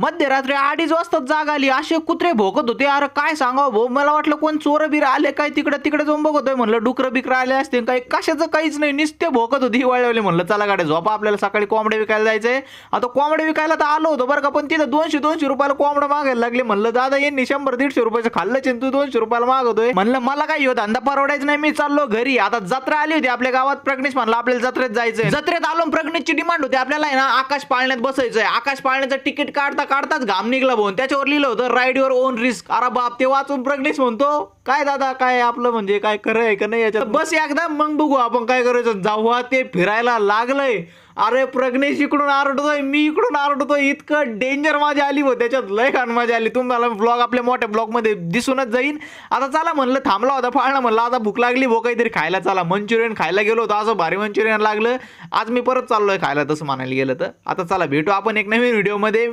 मध्यरात्री अडीच वाजता जाग आली. असे कुत्रे भोकत होते. अरे काय सांगावं भाऊ? मला वाटलं कोण चोर बिर आले काय तिकडे? तिकडे जाऊन बघतोय म्हणलं. डुकरं बिकर आले असते. काही कशाचं काहीच नाही. नुसते भोकत होती. हिवाळवले म्हणलं चला गाड्या झोपा आपल्याला. सकाळी कोंबडे विकायला जायचंय. आता कोंबडे विकायला तर आलो होतो बरं का पण तिथं दोनशे दोनशे रुपयाला कोंबडं मागायला लागले. म्हणलं दादा यांनी शंभर दीडशे रुपयाचं खाल्लं चिंतू तू दोनशे रुपयाला मागवतोय. म्हणलं मला काय ह्यो धंदा परवडायचं नाही. मी चाललो घरी. आता जत्रा आली होती आपल्या गावात. प्रज्ञेश म्हणलं आपल्याला जत्रेत जायचंय. जत्रेत आलो प्रगणेशची प्रज्ञेशची डिमांड होती. आपल्याला आहे ना आकाश पाळण्यात बसायचंय. आकाश पाळण्याचं तिकीट काढता काढताच घाम निघला भाऊन त्याच्यावर लिहिलं होतं राईड युअर ओन रिस्क अरे बाप ते वाचून प्रग्नेश म्हणतो. काय दादा काय आपलं म्हणजे? काय खरं आहे का नाही याच्यात? बस एकदा मग बघू आपण काय करायचं. जाऊ ते फिरायला लागलंय अरे प्रग्नेश इकडून आरडतोय मी इकडून आरडतोय. इतकं डेंजर माझी आली हो त्याच्यात लय खान माझी आली. तुम्हाला ब्लॉग आपल्या मोठ्या ब्लॉगमध्ये दिसूनच जाईन. आता चला म्हणलं थांबला होता फाळणं म्हणलं आता भूक लागली भो काहीतरी खायला चला. मंचुरियन खायला गेलो होतो असं भारी मंचुरियन लागलं. आज मी परत चाललोय खायला तसं म्हणायला गेलं तर. आता चला भेटू आपण एक नवीन व्हिडिओमध्ये